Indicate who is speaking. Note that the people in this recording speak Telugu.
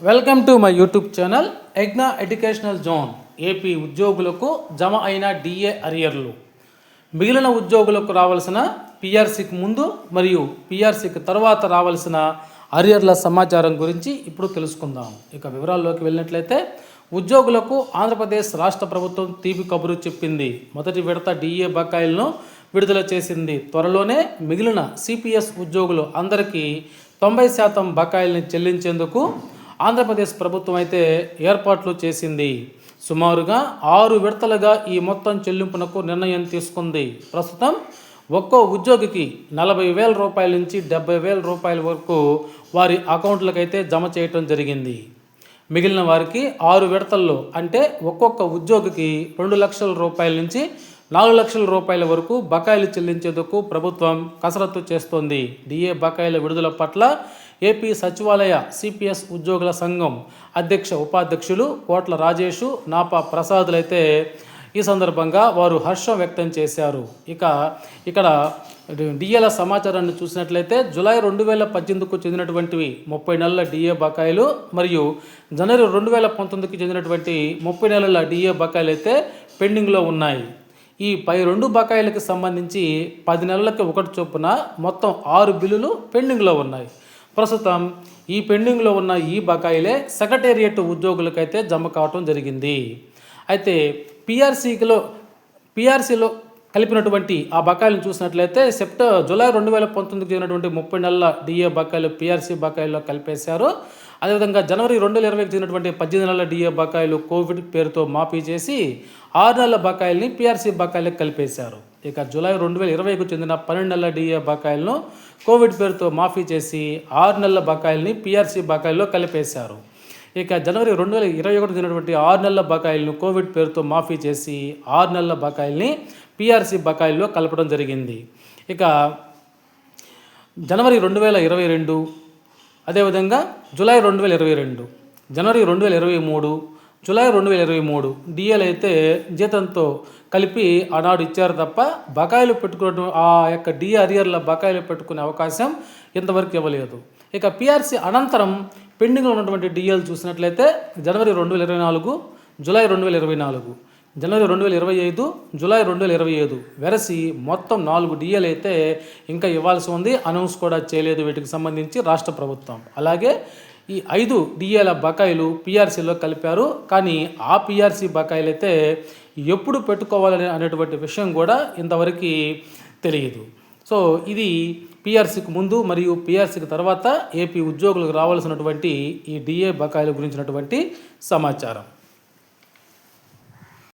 Speaker 1: Welcome to my YouTube channel ఎగ్నా educational zone AP ఉద్యోగులకు జమ అయిన డిఏ అరియర్లు. మిగిలిన ఉద్యోగులకు రావాల్సిన పిఆర్సీకి ముందు మరియు పిఆర్సీకి తర్వాత రావాల్సిన అరియర్ల సమాచారం గురించి ఇప్పుడు తెలుసుకుందాం. ఇక వివరాల్లోకి వెళ్ళినట్లయితే ఉద్యోగులకు ఆంధ్రప్రదేశ్ రాష్ట్ర ప్రభుత్వం తీపి కబురు చెప్పింది. మొదటి విడత డిఏ బకాయిలను విడుదల చేసింది. త్వరలోనే మిగిలిన సిపిఎస్ ఉద్యోగులు అందరికీ తొంభై శాతం బకాయిల్ని చెల్లించేందుకు ఆంధ్రప్రదేశ్ ప్రభుత్వం అయితే ఏర్పాట్లు చేసింది. సుమారుగా ఆరు విడతలుగా ఈ మొత్తం చెల్లింపునకు నిర్ణయం తీసుకుంది. ప్రస్తుతం ఒక్కో ఉద్యోగికి నలభై వేల రూపాయల నుంచి డెబ్బై వేల రూపాయల వరకు వారి అకౌంట్లకైతే జమ చేయటం జరిగింది. మిగిలిన వారికి ఆరు విడతల్లో అంటే ఒక్కొక్క ఉద్యోగికి రెండు లక్షల రూపాయల నుంచి నాలుగు లక్షల రూపాయల వరకు బకాయిలు చెల్లించేందుకు ప్రభుత్వం కసరత్తు చేస్తోంది. డిఏ బకాయిల విడుదల పట్ల ఏపీ సచివాలయ సిపిఎస్ ఉద్యోగుల సంఘం అధ్యక్ష ఉపాధ్యక్షులు కోట్ల రాజేషు నాపా ప్రసాదులైతే ఈ సందర్భంగా వారు హర్షం వ్యక్తం చేశారు. ఇక ఇక్కడ డిఏల సమాచారాన్ని చూసినట్లయితే జులై రెండు వేల పద్దెనిమిదికు చెందినటువంటివి ముప్పై నెలల డిఏ బకాయిలు మరియు జనవరి రెండు వేల పంతొమ్మిదికి చెందినటువంటి ముప్పై నెలల డిఏ బకాయిలు అయితే పెండింగ్లో ఉన్నాయి. ఈ పై రెండు బకాయిలకు సంబంధించి పది నెలలకి ఒకటి చొప్పున మొత్తం ఆరు బిల్లులు పెండింగ్లో ఉన్నాయి. ప్రస్తుతం ఈ పెండింగ్లో ఉన్న ఈ బకాయిలే సెక్రటేరియట్ ఉద్యోగులకైతే జమ కావటం జరిగింది. అయితే పిఆర్సీలో పిఆర్సీలో కలిపినటువంటి ఆ బకాయిలను చూసినట్లయితే సెప్టెంబర్ జూలై రెండు వేల పంతొమ్మిదికి జరిగినటువంటి ముప్పై నెలల డిఏ బకాయిలు పిఆర్సీ బకాయిల్లో కలిపేశారు. అదేవిధంగా జనవరి రెండు వేల ఇరవైకి జరిగినటువంటి పద్దెనిమిది నెలల డిఏ బకాయిలు కోవిడ్ పేరుతో మాఫీ చేసి ఆరు నెలల బకాయిల్ని పిఆర్సీ బకాయిలకు కలిపేశారు. ఇక జూలై రెండు వేల ఇరవైకు చెందిన పన్నెండు నెలల డిఏ బకాయిలను కోవిడ్ పేరుతో మాఫీ చేసి ఆరు నెలల బకాయిల్ని పిఆర్సీ బకాయిల్లో కలిపేశారు. ఇక జనవరి రెండు వేల ఇరవై ఒకటి చెందినటువంటి ఆరు నెలల బకాయిలను కోవిడ్ పేరుతో మాఫీ చేసి ఆరు నెలల బకాయిల్ని పిఆర్సీ బకాయిల్లో కలపడం జరిగింది. ఇక జనవరి రెండు వేల ఇరవై రెండు అదేవిధంగా జూలై రెండు వేల ఇరవై రెండు జనవరి రెండు వేల ఇరవై మూడు జూలై రెండు వేల ఇరవై మూడు డిఏలు అయితే జీతంతో కలిపి ఆనాడు ఇచ్చారు తప్ప బకాయిలు పెట్టుకోవడం ఆ యొక్క డిఆర్ఆర్ల బకాయిలు పెట్టుకునే అవకాశం ఇంతవరకు ఇవ్వలేదు. ఇక పిఆర్సీ అనంతరం పెండింగ్లో ఉన్నటువంటి డిఎల్ చూసినట్లయితే జనవరి రెండు వేల ఇరవై నాలుగు జూలై రెండు వేల ఇరవై నాలుగు జనవరి రెండు వేల ఇరవై ఐదు జూలై రెండు వేల ఇరవై ఐదు వెరసి మొత్తం నాలుగు డిఎల్ అయితే ఇంకా ఇవ్వాల్సి ఉంది. అనౌన్స్ కూడా చేయలేదు వీటికి సంబంధించి రాష్ట్ర ప్రభుత్వం. అలాగే ఈ ఐదు డిఏల బకాయిలు పిఆర్సీలో కలిపారు. కానీ ఆ పిఆర్సీ బకాయిలు అయితే ఎప్పుడు పెట్టుకోవాలని అనేటువంటి విషయం కూడా ఇంతవరకు తెలియదు. సో ఇది పిఆర్సీకి ముందు మరియు పిఆర్సీకి తర్వాత ఏపీ ఉద్యోగులకు రావాల్సినటువంటి ఈ డిఏ బకాయిల గురించినటువంటి సమాచారం.